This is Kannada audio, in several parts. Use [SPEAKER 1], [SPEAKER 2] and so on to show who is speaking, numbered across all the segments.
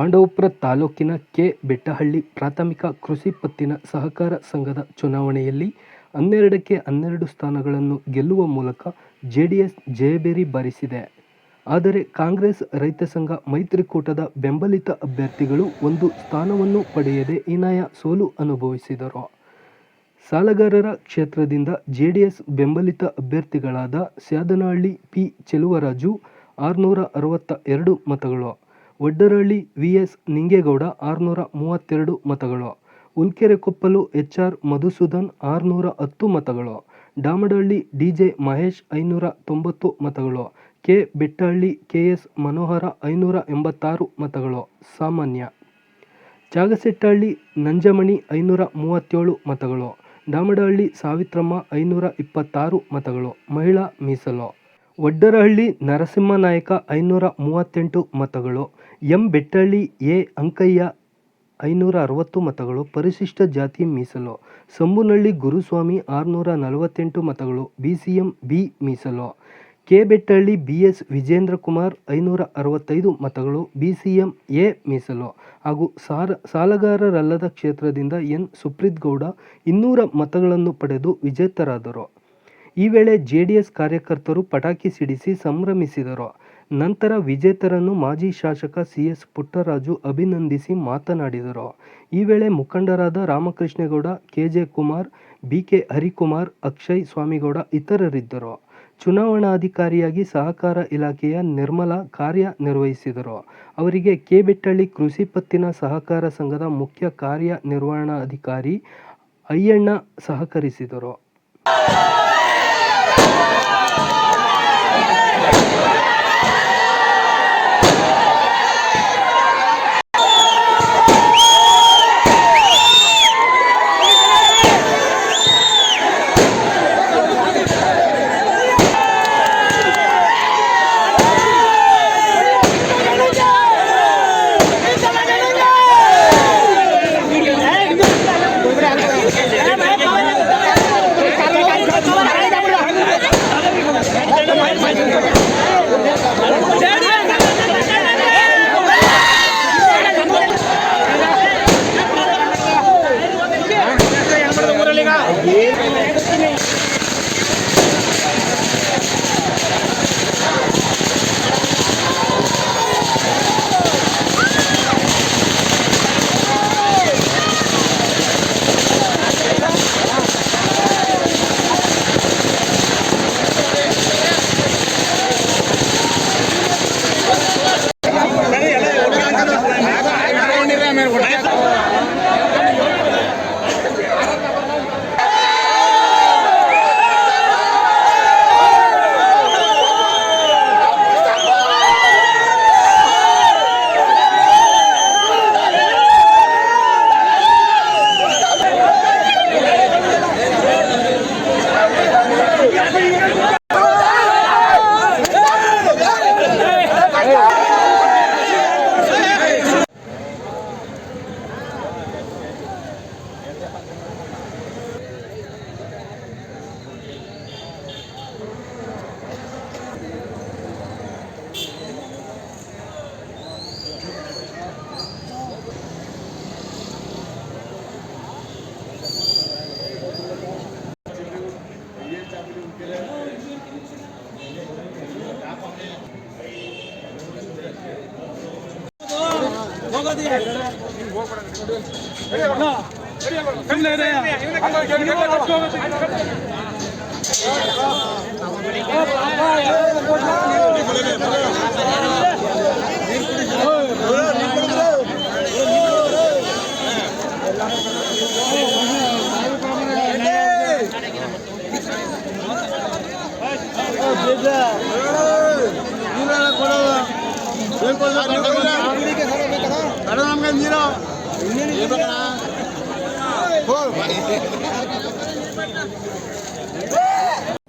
[SPEAKER 1] ಪಾಂಡವಪುರ ತಾಲೂಕಿನ ಕೆ. ಬೆಟ್ಟಹಳ್ಳಿ ಪ್ರಾಥಮಿಕ ಕೃಷಿ ಪತ್ತಿನ ಸಹಕಾರ ಸಂಘದ ಚುನಾವಣೆಯಲ್ಲಿ ಹನ್ನೆರಡಕ್ಕೆ ಹನ್ನೆರಡು ಸ್ಥಾನಗಳನ್ನು ಗೆಲ್ಲುವ ಮೂಲಕ ಜೆಡಿಎಸ್ ಜಯಬೇರಿ ಬಾರಿಸಿದೆ. ಆದರೆ ಕಾಂಗ್ರೆಸ್ ರೈತ ಸಂಘ ಮೈತ್ರಿಕೂಟದ ಬೆಂಬಲಿತ ಅಭ್ಯರ್ಥಿಗಳು ಒಂದು ಸ್ಥಾನವನ್ನು ಪಡೆಯದೆ ಹೀನಾಯ ಸೋಲು ಅನುಭವಿಸಿದರು. ಸಾಲಗಾರರ ಕ್ಷೇತ್ರದಿಂದ ಜೆಡಿಎಸ್ ಬೆಂಬಲಿತ ಅಭ್ಯರ್ಥಿಗಳಾದ ಸ್ಯಾದನಹಳ್ಳಿ ಪಿ. ಚೆಲುವರಾಜು, ಆರುನೂರ ಅರವತ್ತ ಎರಡು ಮತಗಳು. ವಡ್ಡರಹಳ್ಳಿ ವಿ ಎಸ್ ನಿಂಗೇಗೌಡ ಆರುನೂರ ಮೂವತ್ತೆರಡು ಮತಗಳು. ಹುಲ್ಕೆರೆಕೊಪ್ಪಲು ಎಚ್ ಆರ್ ಮಧುಸೂದನ್ ಆರುನೂರ ಹತ್ತು ಮತಗಳು. ಡಾಮಡಹಳ್ಳಿ ಡಿ ಜೆ ಮಹೇಶ್ ಐನೂರ ತೊಂಬತ್ತು ಮತಗಳು. K Bettahalli K S Manohara ಐನೂರ ಎಂಬತ್ತಾರು ಮತಗಳು. ಸಾಮಾನ್ಯ. ಜಾಗಸೆಟ್ಟಹಳ್ಳಿ ನಂಜಮಣಿ ಐನೂರ ಮೂವತ್ತೇಳು ಮತಗಳು. ಡಾಮಡಹಳ್ಳಿ ಸಾವಿತ್ರಮ್ಮ ಐನೂರ ಇಪ್ಪತ್ತಾರು ಮತಗಳು. ಮಹಿಳಾ ಮೀಸಲು. ವಡ್ಡರಹಳ್ಳಿ ನರಸಿಂಹನಾಯಕ ಐನೂರ ಮೂವತ್ತೆಂಟು ಮತಗಳು. ಎಂ ಬೆಟ್ಟಳ್ಳಿ ಎ ಅಂಕಯ್ಯ, ಐನೂರ ಅರವತ್ತು ಮತಗಳು, ಪರಿಶಿಷ್ಟ ಜಾತಿ ಮೀಸಲು, ಸಂಬುನಳ್ಳಿ ಗುರುಸ್ವಾಮಿ ಆರುನೂರ ನಲವತ್ತೆಂಟು ಮತಗಳು ಬಿ ಸಿ ಎಂ ಬಿ ಮೀಸಲು, K Bettahalli B S Vijendra Kumar ಐನೂರ ಅರವತ್ತೈದು ಮತಗಳು ಬಿ ಸಿ ಎಂ ಎ ಮೀಸಲು ಹಾಗೂ ಸಾರ, ಸಾಲಗಾರರಲ್ಲದ ಕ್ಷೇತ್ರದಿಂದ ಎನ್ ಸುಪ್ರೀತ್ ಗೌಡ ಇನ್ನೂರ ಮತಗಳನ್ನು ಪಡೆದು ವಿಜೇತರಾದರು. ಈ ವೇಳೆ ಜೆಡಿಎಸ್ ಕಾರ್ಯಕರ್ತರು ಪಟಾಕಿ ಸಿಡಿಸಿ ಸಂಭ್ರಮಿಸಿದರು. ನಂತರ ವಿಜೇತರನ್ನು ಮಾಜಿ ಶಾಸಕ ಸಿ ಎಸ್ ಪುಟ್ಟರಾಜು ಅಭಿನಂದಿಸಿ ಮಾತನಾಡಿದರು. ಈ ವೇಳೆ ಮುಖಂಡರಾದ Ramakrishnegowda K J Kumar B K Harikumar, Akshay Swamygowda ಇತರರಿದ್ದರು. ಚುನಾವಣಾಧಿಕಾರಿಯಾಗಿ ಸಹಕಾರ ಇಲಾಖೆಯ ನಿರ್ಮಲಾ ಕಾರ್ಯನಿರ್ವಹಿಸಿದರು. ಅವರಿಗೆ ಕೆ ಬೆಟ್ಟಳ್ಳಿ ಕೃಷಿ ಪತ್ತಿನ ಸಹಕಾರ ಸಂಘದ ಮುಖ್ಯ ಕಾರ್ಯನಿರ್ವಹಣಾಧಿಕಾರಿ ಅಯ್ಯಣ್ಣ ಸಹಕರಿಸಿದರು.
[SPEAKER 2] ಸುಮ್ಮನೆ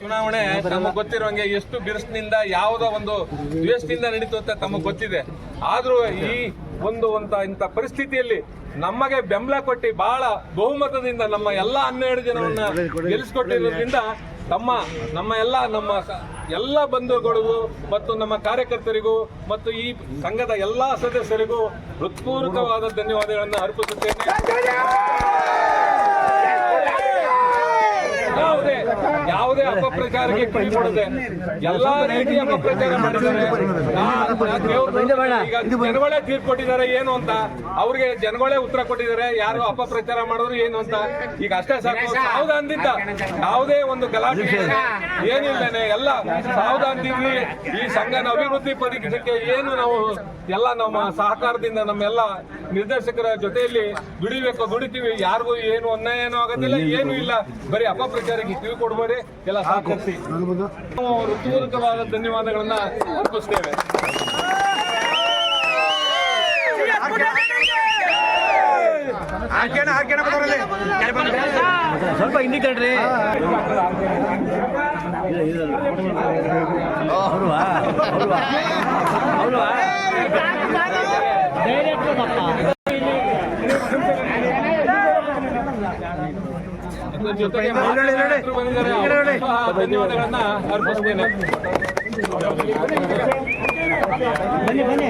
[SPEAKER 2] ಚುನಾವಣೆ ನಮಗೆ ಗೊತ್ತಿರುವಂಗೆ ಎಷ್ಟು ಬಿರುಸಿನಿಂದ ಯಾವುದೋ ಒಂದು ದ್ವೇಷದಿಂದ ನಡೀತು ಅಂತ ತಮಗೆ ಗೊತ್ತಿದೆ. ಆದ್ರೂ ಈ ಒಂದು ಅಂತ ಇಂಥ ಪರಿಸ್ಥಿತಿಯಲ್ಲಿ ನಮಗೆ ಬೆಂಬಲ ಕೊಟ್ಟು ಬಹಳ ಬಹುಮತದಿಂದ ನಮ್ಮ ಎಲ್ಲ ಹನ್ನೆರಡು ಜನವನ್ನ ಗೆಲ್ಲಿಸಿಕೊಟ್ಟಿರೋದ್ರಿಂದ ತಮ್ಮ ನಮ್ಮ ಎಲ್ಲ ನಮ್ಮ ಎಲ್ಲ ಬಂಧುಗಳಿಗೂ ಮತ್ತು ನಮ್ಮ ಕಾರ್ಯಕರ್ತರಿಗೂ ಮತ್ತು ಈ ಸಂಘದ ಎಲ್ಲಾ ಸದಸ್ಯರಿಗೂ ಹೃತ್ಪೂರ್ವಕವಾದ ಧನ್ಯವಾದಗಳನ್ನು ಅರ್ಪಿಸುತ್ತೇನೆ. ಯಾವುದೇ ಯಾವುದೇ ಅಪಪ್ರಚಾರಕ್ಕೆ ಕಿವಿ ಕೊಡದೆ ಎಲ್ಲಾ ರೀತಿಯ ಅಪಪ್ರಚಾರ ಮಾಡಿದ್ದಾರೆ ಈಗ ಜನಗಳೇ ತೀರ್ಪು ಕೊಟ್ಟಿದ್ದಾರೆ ಏನು ಅಂತ ಅವ್ರಿಗೆ ಜನಗಳೇ ಉತ್ತರ ಕೊಟ್ಟಿದ್ದಾರೆ ಯಾರು ಅಪಪ್ರಚಾರ ಮಾಡಿದ್ರು ಏನು ಅಂತ ಈಗ ಅಷ್ಟೇ ಸಾಕು ಅಂದಿದ್ದ ಯಾವುದೇ ಒಂದು ಗಲಾಟೆ ಏನಿಲ್ಲನೆ ಎಲ್ಲ ಸಾವಧಾನದಿಂದ ಈ ಸಂಘನ ಅಭಿವೃದ್ಧಿ ಪಡಿಸಕ್ಕೆ ಏನು ನಾವು ಎಲ್ಲ ನಮ್ಮ ಸಹಕಾರದಿಂದ ನಮ್ಮೆಲ್ಲ ನಿರ್ದೇಶಕರ ಜೊತೆಯಲ್ಲಿ ದುಡಿಬೇಕು ದುಡಿತೀವಿ ಯಾರಿಗೂ ಏನು ಅನ್ಯಾಯ ಏನೂ ಆಗೋದಿಲ್ಲ ಏನು ಇಲ್ಲ ಬರೀ ಅಪಪ್ರಚಾರಕ್ಕೆ ಕಿವಿ ತಿಳ್ಕೊಡ್ಬೋದೆ ಎಲ್ಲ ಸಹಕರಿಸಿ ನಾವು ಹೃತ್ಪೂರ್ವಕವಾದ ಧನ್ಯವಾದಗಳನ್ನ ಅರ್ಪಿಸ್ತೇವೆ
[SPEAKER 3] ಸ್ವಲ್ಪ ಹಿಂದಿ ಅವ್ರವಾ
[SPEAKER 2] ಜೊತೆಗೆ ಧನ್ಯವಾದಗಳನ್ನ ಅರ್ಪಿಸ್ತೇನೆ.
[SPEAKER 3] ಬನ್ನಿ ಬನ್ನಿ.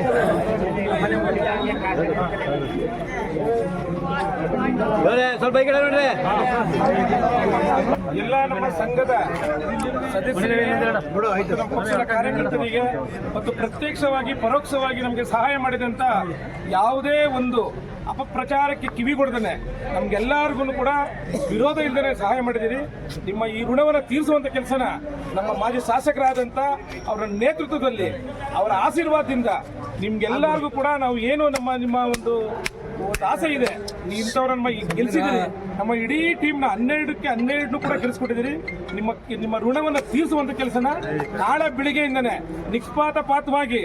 [SPEAKER 3] ಸ್ವಲ್ಪ ಈ ಕಡೆ ನೋಡ್ರಿ.
[SPEAKER 4] ಎಲ್ಲ ನಮ್ಮ ಸಂಘದ ಸದಸ್ಯರಿಗೆ ಮತ್ತು ಕಾರ್ಯಕರ್ತರಿಗೆ ಮತ್ತು ಪ್ರತ್ಯಕ್ಷವಾಗಿ ಪರೋಕ್ಷವಾಗಿ ನಮಗೆ ಸಹಾಯ ಮಾಡಿದಂತ ಯಾವುದೇ ಒಂದು ಅಪಪ್ರಚಾರಕ್ಕೆ ಕಿವಿ ಕೊಡ್ದೇನೆ. ನಮ್ಗೆಲ್ಲರಿಗೂ ಕೂಡ ವಿರೋಧ ಇಲ್ಲದೆ ಸಹಾಯ ಮಾಡಿದ್ದೀರಿ ನಿಮ್ಮ ಈ ಋಣವನ್ನು ತೀರಿಸುವಂತ ಕೆಲಸನ ನಮ್ಮ ಮಾಜಿ ಶಾಸಕರಾದಂಥ ಅವರ ನೇತೃತ್ವದಲ್ಲಿ, ಅವರ ಆಶೀರ್ವಾದದಿಂದ ನಿಮ್ಗೆಲ್ಲರಿಗೂ ಕೂಡ ನಾವು ಏನು ನಮ್ಮ, ನಿಮ್ಮ ಒಂದು ಆಸೆ ಇದೆ. ಇಂಥವ್ರ ಇಂಥವ್ರನ್ನ ಗೆಲ್ಸಿದ್ದೀರಿ. ನಮ್ಮ ಇಡೀ ಟೀಮ್ನ ಹನ್ನೆರಡಕ್ಕೆ ಹನ್ನೆರಡು ಕೂಡ ಗೆಲ್ಸ್ಕೊಟ್ಟಿದ್ದೀರಿ. ನಿಮ್ಮ ನಿಮ್ಮ ಋಣವನ್ನು ತೀರಿಸುವಂತ ಕೆಲಸನ ನಾಳೆ ಬೆಳಿಗ್ಗೆಯಿಂದನೇ ನಿಷ್ಪಾತಪಾತವಾಗಿ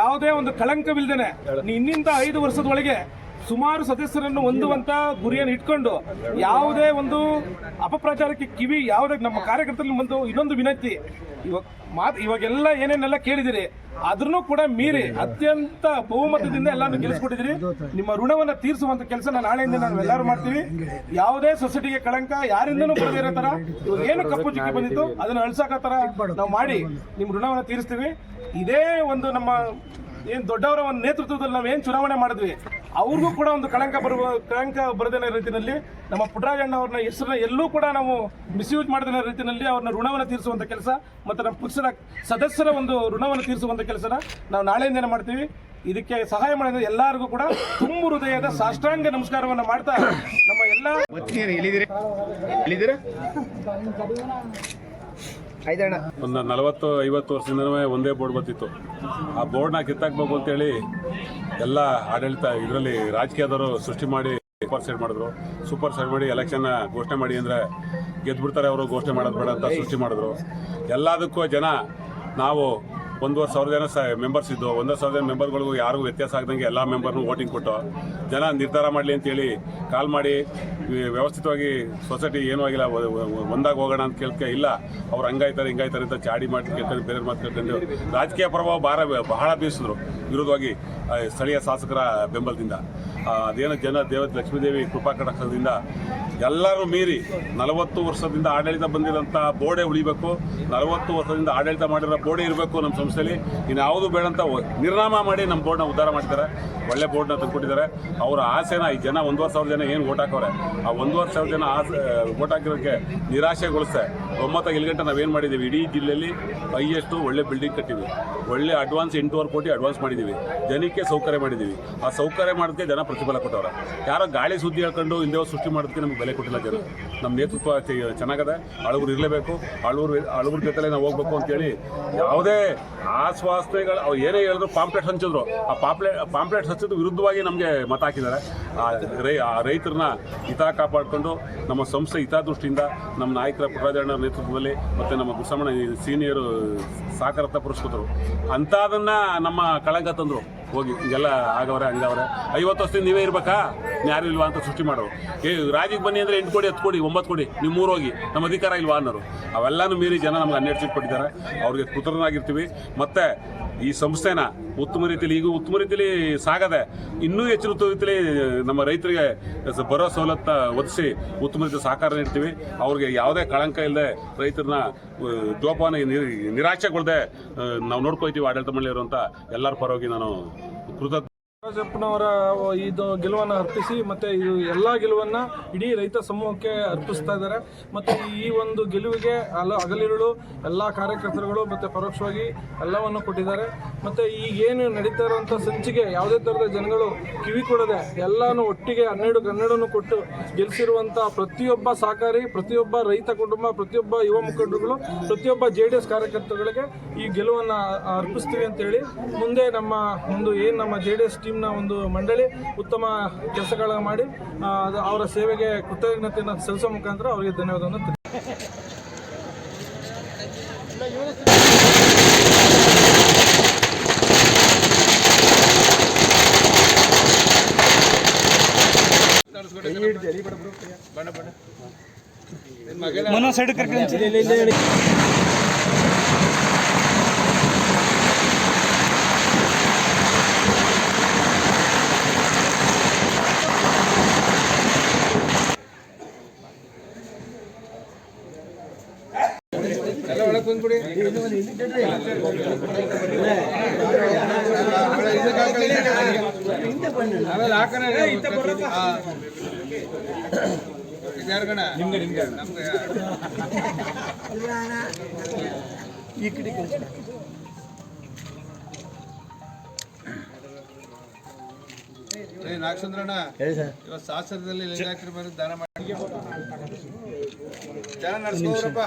[SPEAKER 4] ಯಾವುದೇ ಒಂದು ಕಳಂಕವಿಲ್ಲದೆ ಇನ್ನಿಂದ ಐದು ವರ್ಷದೊಳಗೆ ಸುಮಾರು ಸದಸ್ಯರನ್ನು ಹೊಂದುವಂತ ಗುರಿಯನ್ನು ಇಟ್ಕೊಂಡು ಯಾವುದೇ ಒಂದು ಅಪಪ್ರಚಾರಕ್ಕೆ ಕಿವಿ, ಯಾವುದೇ ನಮ್ಮ ಕಾರ್ಯಕರ್ತರಲ್ಲಿ ಒಂದು ಇನ್ನೊಂದು ವಿನಂತಿ. ಇವಾಗ ಮಾತ್, ಇವಾಗೆಲ್ಲ ಏನೇನೆಲ್ಲ ಕೇಳಿದಿರಿ ಅದ್ರೂ ಕೂಡ ಮೀರಿ ಅತ್ಯಂತ ಬಹುಮತದಿಂದ ಎಲ್ಲಾನು ಗೆಲ್ಲಿಸ್ಕೊಟ್ಟಿದ್ರಿ ನಿಮ್ಮ ಋಣವನ್ನ ತೀರಿಸುವಂತ ಕೆಲಸ ನಾಳೆಯಿಂದ ನಾವು ಎಲ್ಲರೂ ಮಾಡ್ತೀವಿ. ಯಾವುದೇ ಸೊಸೈಟಿಗೆ ಕಳಂಕ, ಯಾರಿಂದನೂ ಬರದೇ ಇರೋ ತರ. ಏನು ಕಪ್ಪು ಚುಕ್ಕಿ ಬಂದಿತ್ತು, ಅದನ್ನ ಅಳ್ಸಾಕ ತರ ನಾವು ಮಾಡಿ ನಿಮ್ಮ ಋಣವನ್ನ ತೀರಿಸ್ತೀವಿ. ಇದೇ ಒಂದು ನಮ್ಮ ಏನ್ ದೊಡ್ಡವರ ಒಂದು ನೇತೃತ್ವದಲ್ಲಿ ನಾವು ಏನು ಚುನಾವಣೆ ಮಾಡಿದ್ವಿ ಅವ್ರಿಗೂ ಕೂಡ ಒಂದು ಕಳಂಕ ಬರುವ ಕಳಂಕ ಬರದೇ ರೀತಿಯಲ್ಲಿ ನಮ್ಮ ಪುಟ್ಟರಾಜಣ್ಣ ಅವ್ರನ್ನ ಹೆಸರನ್ನ ಎಲ್ಲೂ ಕೂಡ ನಾವು ಮಿಸ್ಯೂಸ್ ಮಾಡದ ರೀತಿಯಲ್ಲಿ ಅವ್ರನ್ನ ಋಣವನ್ನು ತೀರಿಸುವಂತ ಕೆಲಸ ಮತ್ತು ನಮ್ಮ ಪಕ್ಷದ ಸದಸ್ಯರ ಒಂದು ಋಣವನ್ನು ತೀರಿಸುವಂತ ಕೆಲಸನ ನಾವು ನಾಳೆಯಿಂದನೇ ಮಾಡ್ತೀವಿ. ಇದಕ್ಕೆ ಸಹಾಯ ಮಾಡಿದ ಎಲ್ಲರಿಗೂ ಕೂಡ ತುಂಬು ಹೃದಯದ ಸಾಷ್ಟಾಂಗ ನಮಸ್ಕಾರವನ್ನು ಮಾಡ್ತಾ ನಮ್ಮ ಎಲ್ಲ
[SPEAKER 5] ಒಂದು ನಲವತ್ತು ಐವತ್ತು ವರ್ಷದಿಂದ ಒಂದೇ ಬೋರ್ಡ್ ಬರ್ತಿತ್ತು. ಆ ಬೋರ್ಡ್ನ ಕಿತ್ತಾಕ್ಬೇಕು ಅಂತೇಳಿ ಎಲ್ಲ ಆಡಳಿತ ಇದರಲ್ಲಿ ರಾಜಕೀಯದವರು ಸೃಷ್ಟಿ ಮಾಡಿ ಸೂಪರ್ ಸೈಡ್ ಮಾಡಿದ್ರು. ಸೂಪರ್ ಸೈಡ್ ಮಾಡಿ ಎಲೆಕ್ಷನ್ ಘೋಷಣೆ ಮಾಡಿ ಅಂದರೆ ಗೆದ್ಬಿಡ್ತಾರೆ ಅವರು, ಘೋಷಣೆ ಮಾಡೋದು ಬೇಡ ಅಂತ ಸೃಷ್ಟಿ ಮಾಡಿದ್ರು. ಎಲ್ಲದಕ್ಕೂ ಜನ ನಾವು ಒಂದೂವರೆ ಸಾವಿರ ಜನ ಸ ಮೆಂಬರ್ಸ್ ಇದ್ದು ಒಂದೂವರೆ ಸಾವಿರ ಜನ ಮೆಂಬರ್ಗಳಿಗೂ ಯಾರಿಗೂ ವ್ಯತ್ಯಾಸ ಆಗದಂಗೆ ಎಲ್ಲ ಮೆಂಬರ್ನೂ ವೋಟಿಂಗ್ ಕೊಟ್ಟು ಜನ ನಿರ್ಧಾರ ಮಾಡಲಿ ಅಂತೇಳಿ ಕಾಲ್ ಮಾಡಿ ವ್ಯವಸ್ಥಿತವಾಗಿ ಸೊಸೈಟಿ ಏನೂ ಆಗಿಲ್ಲ ಒಂದಾಗಿ ಹೋಗೋಣ ಅಂತ ಕೇಳ್ಕೆ ಇಲ್ಲ. ಅವ್ರು ಹಂಗಾಯ್ತಾರೆ, ಹಿಂಗಾಯ್ತಾರೆ ಅಂತ ಚಾಡಿ ಮಾಡಿ ಕೇಳ್ತಾರೆ ಬೇರೆ ಮಾತು ಕೇಳ್ಕೊಂಡು ರಾಜಕೀಯ ಪ್ರಭಾವ ಭಾರ ಬಹಳ ಬೀಸಿದ್ರು ವಿರೋಧವಾಗಿ ಸ್ಥಳೀಯ ಶಾಸಕರ ಬೆಂಬಲದಿಂದ ಅದೇನು ಜನ ದೇವತೆ, ಲಕ್ಷ್ಮೀದೇವಿ ಕೃಪಾ ಕಟಕದಿಂದ ಎಲ್ಲರೂ ಮೀರಿ ನಲವತ್ತು ವರ್ಷದಿಂದ ಆಡಳಿತ ಬಂದಿರೋಂಥ ಬೋರ್ಡೇ ಉಳಿಬೇಕು, ನಲವತ್ತು ವರ್ಷದಿಂದ ಆಡಳಿತ ಮಾಡಿರೋ ಬೋರ್ಡೆ ಇರಬೇಕು ನಮ್ಮ ಸಂಸ್ಥೆಯಲ್ಲಿ. ಇನ್ಯಾವುದು ಬೇಡ ಅಂತ ನಿರ್ನಾಮ ಮಾಡಿ ನಮ್ಮ ಬೋರ್ಡ್ನ ಉದ್ಧಾರ ಮಾಡ್ತಾರೆ. ಒಳ್ಳೆ ಬೋರ್ಡ್ನ ತಂದುಕೊಟ್ಟಿದ್ದಾರೆ. ಅವರ ಆಸೆನ ಈ ಜನ ಒಂದೂವರೆ ಸಾವಿರ ಜನ ಏನು ಓಟ್ ಹಾಕೋರೆ ಆ ಒಂದೂವರೆ ಸಾವಿರ ಜನ ಆಸೆ ಓಟ್ ಹಾಕಿರೋಕ್ಕೆ ನಿರಾಶೆಗೊಳಿಸ್ತೆ ಒಮ್ಮತ್ತಾಗಿ ಇಲ್ಲಿ ಗಂಟೆ ನಾವೇನು ಮಾಡಿದ್ದೀವಿ? ಇಡೀ ಜಿಲ್ಲೆಯಲ್ಲಿ ಹೈಯೆಸ್ಟು ಒಳ್ಳೆ ಬಿಲ್ಡಿಂಗ್ ಕಟ್ಟಿವಿ ಒಳ್ಳೆ ಅಡ್ವಾನ್ಸ್ ಎಂಟೂವರೆ ಕೋಟಿ ಅಡ್ವಾನ್ಸ್ ಮಾಡಿದ್ದೀವಿ. ಜನಕ್ಕೆ ಸೌಕರ್ಯ ಮಾಡಿದ್ದೀವಿ. ಆ ಸೌಕರ್ಯ ಮಾಡೋದಕ್ಕೆ ಜನ ಪ್ರತಿಫಲ ಕೊಟ್ಟವ್ರ. ಯಾರೋ ಗಾಳಿ ಸುದ್ದಿ ಹೇಳ್ಕೊಂಡು ಹಿಂದೆ ಸೃಷ್ಟಿ ಮಾಡೋದಕ್ಕೆ ನಮ್ಗೆ ಬೆಲೆ ಕೊಟ್ಟಿಲ್ಲ ಜನ ನಮ್ಮ ನೇತೃತ್ವ ಚೆನ್ನಾಗದ ಅಳುಗರು ಇರಲೇಬೇಕು ಅಳುಗರು ಅಳುಗರ ಜೊತೆಲೆ ನಾವು ಹೋಗ್ಬೇಕು ಅಂತೇಳಿ ಯಾವುದೇ ಆಶ್ವಾಸನೆಗಳು ಅವ್ರು ಏನೇ ಹೇಳಿದ್ರು ಪಾಂಪ್ಲೆಟ್ ಹಂಚಿದ್ರು. ಆ ಪಾಂಪ್ಲೆ, ಪಾಂಪ್ಲೆಟ್ ಹಚ್ಚಿದ ವಿರುದ್ಧವಾಗಿ ನಮಗೆ ಮತ ಹಾಕಿದ್ದಾರೆ. ಆ ರೈ, ಆ ರೈತರನ್ನ ಹಿತ ಕಾಪಾಡಿಕೊಂಡು ನಮ್ಮ ಸಂಸ್ಥೆ ಹಿತದೃಷ್ಟಿಯಿಂದ ನಮ್ಮ ನಾಯಕರ ಪುಟ್ಟರಾಜಣ್ಣ ನೇತೃತ್ವದಲ್ಲಿ ಮತ್ತು ನಮ್ಮ ಗುಸಮಣ ಸೀನಿಯರು ಸಾಕಾರತ ಪುರಸ್ಕೃತರು. ಅಂಥದನ್ನು ನಮ್ಮ ಕಳಂಕ ತಂದರು. ಹೋಗಿ, ಹಿಂಗೆಲ್ಲ ಆಗವ್ರೆ, ಹಂಗವ್ರೆ. ಐವತ್ತು ವರ್ಷದಿಂದ ನೀವೇ ಇರ್ಬೇಕಾ? ಯಾರು ಇಲ್ವಾ ಅಂತ ಸೃಷ್ಟಿ ಮಾಡೋರು. ಏ, ರಾಜಿಗೆ ಬನ್ನಿ ಅಂದರೆ ಎಂಟು ಕೋಟಿ ಹತ್ತು ಕೊಡಿ, ಒಂಬತ್ತು ಕೋಟಿ ನೀವು ಮೂರು ಹೋಗಿ ನಮ್ಮ ಅಧಿಕಾರ ಇಲ್ವಾ ಅನ್ನೋರು. ಅವೆಲ್ಲನೂ ಮೀರಿ ಜನ ನಮ್ಗೆ ಹನ್ನೆರಡು ಸೀಟ್ ಕೊಟ್ಟಿದ್ದಾರೆ. ಅವ್ರಿಗೆ ಕೃತಜ್ಞರಾಗಿರ್ತೀವಿ ಮತ್ತು ಈ ಸಂಸ್ಥೆನ ಉತ್ತಮ ರೀತಿಯಲ್ಲಿ, ಈಗ ಉತ್ತಮ ರೀತಿಯಲ್ಲಿ ಸಾಗದೆ, ಇನ್ನೂ ಹೆಚ್ಚಿನ ರೀತಿಯಲ್ಲಿ ನಮ್ಮ ರೈತರಿಗೆ ಬರೋ ಸವಲತ್ತು ಒದಿಸಿ ಉತ್ತಮ ರೀತಿಯ ಸಹಕಾರ ನೀಡ್ತೀವಿ. ಅವ್ರಿಗೆ ಯಾವುದೇ ಕಳಂಕ ಇಲ್ಲದೆ ರೈತರನ್ನ ಜೋಪಾನ ನಿರ್- ನಿರಾಶೆಗೊಳ್ಳದೆ ನಾವು ನೋಡ್ಕೊಳ್ತೀವಿ ಆಡಳಿತ ಮಂಡಳಿ ಇರುವಂಥ ಎಲ್ಲರ ಪರವಾಗಿ ನಾನು ಕೃತಜ್ಞ
[SPEAKER 6] ರಾಜಪ್ಪನವರ ಇದು ಗೆಲುವನ್ನು ಅರ್ಪಿಸಿ ಮತ್ತೆ ಇದು ಎಲ್ಲ ಗೆಲುವನ್ನ ಇಡೀ ರೈತ ಸಮೂಹಕ್ಕೆ ಅರ್ಪಿಸ್ತಾ ಇದ್ದಾರೆ. ಮತ್ತೆ ಈ ಒಂದು ಗೆಲುವಿಗೆ ಅಲ್ಲ ಹಗಲಿರುಳು ಎಲ್ಲ ಕಾರ್ಯಕರ್ತರುಗಳು ಮತ್ತೆ ಪರೋಕ್ಷವಾಗಿ ಎಲ್ಲವನ್ನು ಕೊಟ್ಟಿದ್ದಾರೆ. ಮತ್ತೆ ಈಗೇನು ನಡೀತಾ ಇರೋಂಥ ಸಂಚಿಗೆ ಯಾವುದೇ ಥರದ ಜನಗಳು ಕಿವಿ ಕೊಡದೆ ಎಲ್ಲಾನು ಒಟ್ಟಿಗೆ ಹನ್ನೆರಡು ಹನ್ನೆರಡನ್ನು ಕೊಟ್ಟು ಗೆಲ್ಲಿಸಿರುವಂಥ ಪ್ರತಿಯೊಬ್ಬ ಸಹಕಾರಿ, ಪ್ರತಿಯೊಬ್ಬ ರೈತ ಕುಟುಂಬ, ಪ್ರತಿಯೊಬ್ಬ ಯುವ ಮುಖಂಡರುಗಳು, ಪ್ರತಿಯೊಬ್ಬ ಜೆ ಡಿ ಎಸ್ ಕಾರ್ಯಕರ್ತರುಗಳಿಗೆ ಈ ಗೆಲುವನ್ನು ಅರ್ಪಿಸ್ತೀವಿ ಅಂತೇಳಿ ಮುಂದೆ ನಮ್ಮ ಒಂದು ಏನು ನಮ್ಮ ಜೆ ಡಿ ಎಸ್ ಟೀಮ್ನ ಒಂದು ಮಂಡಳಿ ಉತ್ತಮ ಕೆಲಸಗಳನ್ನು ಮಾಡಿ ಅದು ಅವರ ಸೇವೆಗೆ ಕೃತಜ್ಞತೆಯನ್ನು ಸಲ್ಲಿಸೋ ಮುಖಾಂತರ ಅವರಿಗೆ ಧನ್ಯವಾದವನ್ನು
[SPEAKER 7] ನಾಗಚಂದ್ರಣ್ಣ ಇವತ್ತು ಶಾಸ್ತ್ರದಲ್ಲಿ ಲಿಂಗಾಯತರ ಮೇಲೆ ದಾನ ಮಾಡಿ. ಜನ ನಡ್ಸ್ಕೊಡ್ರಪ್ಪ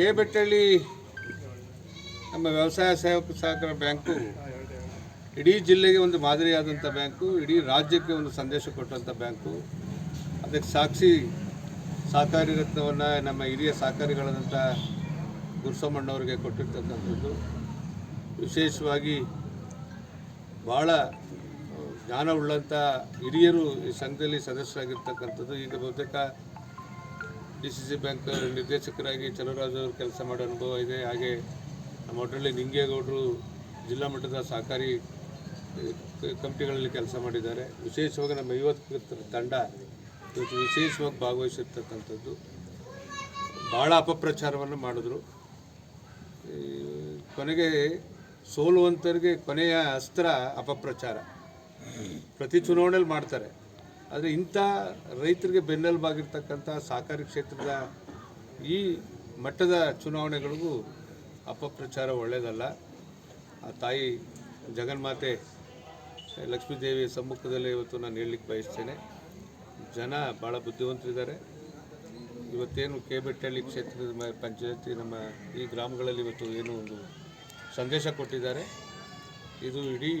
[SPEAKER 7] ಕೆ ಬೆಟ್ಟಳ್ಳಿ ನಮ್ಮ ವ್ಯವಸಾಯ ಸೇವಕ ಸಹಕಾರ ಬ್ಯಾಂಕು ಇಡೀ ಜಿಲ್ಲೆಗೆ ಒಂದು ಮಾದರಿಯಾದಂಥ ಬ್ಯಾಂಕು, ಇಡೀ ರಾಜ್ಯಕ್ಕೆ ಒಂದು ಸಂದೇಶ ಕೊಟ್ಟಂಥ ಬ್ಯಾಂಕು. ಅದಕ್ಕೆ ಸಾಕ್ಷಿ ಸಹಕಾರಿ ರತ್ನವನ್ನು ನಮ್ಮ ಹಿರಿಯ ಸಹಕಾರಿಗಳಾದಂಥ ಗುರುಸಮ್ಮಣ್ಣವರಿಗೆ ಕೊಟ್ಟಿರ್ತಕ್ಕಂಥದ್ದು. ವಿಶೇಷವಾಗಿ ಭಾಳ ಜ್ಞಾನವುಳ್ಳಂಥ ಹಿರಿಯರು ಈ ಸಂಘದಲ್ಲಿ ಸದಸ್ಯರಾಗಿರ್ತಕ್ಕಂಥದ್ದು. ಈಗ ಬಹುತೇಕ ಡಿ ಸಿ ಸಿ ಬ್ಯಾಂಕ್ ನಿರ್ದೇಶಕರಾಗಿ ಚಲುವರಾಜ್ ಅವರು ಕೆಲಸ ಮಾಡೋ ಅನುಭವ ಇದೆ. ಹಾಗೆ ನಮ್ಮ ಒಟ್ಟಲ್ಲಿ ನಿಂಗೇಗೌಡರು ಜಿಲ್ಲಾ ಮಟ್ಟದ ಸಹಕಾರಿ ಕಂಪ್ನಿಗಳಲ್ಲಿ ಕಮಿಟಿಗಳಲ್ಲಿ ಕೆಲಸ ಮಾಡಿದ್ದಾರೆ. ವಿಶೇಷವಾಗಿ ನಮ್ಮ ಐವತ್ತು ತಂಡ ಇವತ್ತು ವಿಶೇಷವಾಗಿ ಭಾಗವಹಿಸಿರ್ತಕ್ಕಂಥದ್ದು. ಭಾಳ ಅಪಪ್ರಚಾರವನ್ನು ಮಾಡಿದ್ರು. ಕೊನೆಗೆ ಸೋಲುವಂಥವ್ರಿಗೆ ಕೊನೆಯ ಅಸ್ತ್ರ ಅಪಪ್ರಚಾರ. ಪ್ರತಿ ಚುನಾವಣೆಯಲ್ಲಿ ಮಾಡ್ತಾರೆ. ಆದರೆ ಇಂಥ ರೈತರಿಗೆ ಬೆನ್ನೆಲುಬಾಗಿರ್ತಕ್ಕಂಥ ಸಹಕಾರಿ ಕ್ಷೇತ್ರದ ಈ ಮಟ್ಟದ ಚುನಾವಣೆಗಳಿಗೂ ಅಪಪ್ರಚಾರ ಒಳ್ಳೆಯದಲ್ಲ ಆ ತಾಯಿ ಜಗನ್ಮಾತೆ ಲಕ್ಷ್ಮೀದೇವಿಯ ಸಮ್ಮುಖದಲ್ಲಿ ಇವತ್ತು ನಾನು ಹೇಳಲಿಕ್ಕೆ ಬಯಸ್ತೇನೆ. ಜನ ಭಾಳ ಬುದ್ಧಿವಂತರಿದ್ದಾರೆ. ಇವತ್ತೇನು ಕೆ ಬೆಟ್ಟಳ್ಳಿ ಕ್ಷೇತ್ರದ ಪಂಚಾಯತಿ ನಮ್ಮ ಈ ಗ್ರಾಮಗಳಲ್ಲಿ ಇವತ್ತು ಏನು ಒಂದು ಸಂದೇಶ ಕೊಟ್ಟಿದ್ದಾರೆ. ಇದು ಇಡೀ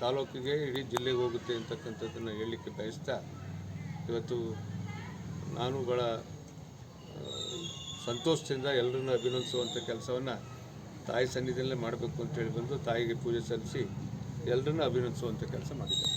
[SPEAKER 7] ತಾಲೂಕಿಗೆ ಇಡೀ ಜಿಲ್ಲೆಗೆ ಹೋಗುತ್ತೆ ಅಂತಕ್ಕಂಥದ್ದನ್ನು ಹೇಳಲಿಕ್ಕೆ ಬಯಸ್ತಾ ಇವತ್ತು ನಾನು ಭಾಳ ಸಂತೋಷದಿಂದ ಎಲ್ಲರನ್ನ ಅಭಿನಂದಿಸುವಂಥ ಕೆಲಸವನ್ನು ತಾಯಿ ಸನ್ನಿಧಿಯಲ್ಲೇ ಮಾಡಬೇಕು ಅಂತೇಳಿ ಬಂದು ತಾಯಿಗೆ ಪೂಜೆ ಸಲ್ಲಿಸಿ ಎಲ್ಲರನ್ನ ಅಭಿನಂದಿಸುವಂಥ ಕೆಲಸ ಮಾಡಿದೆ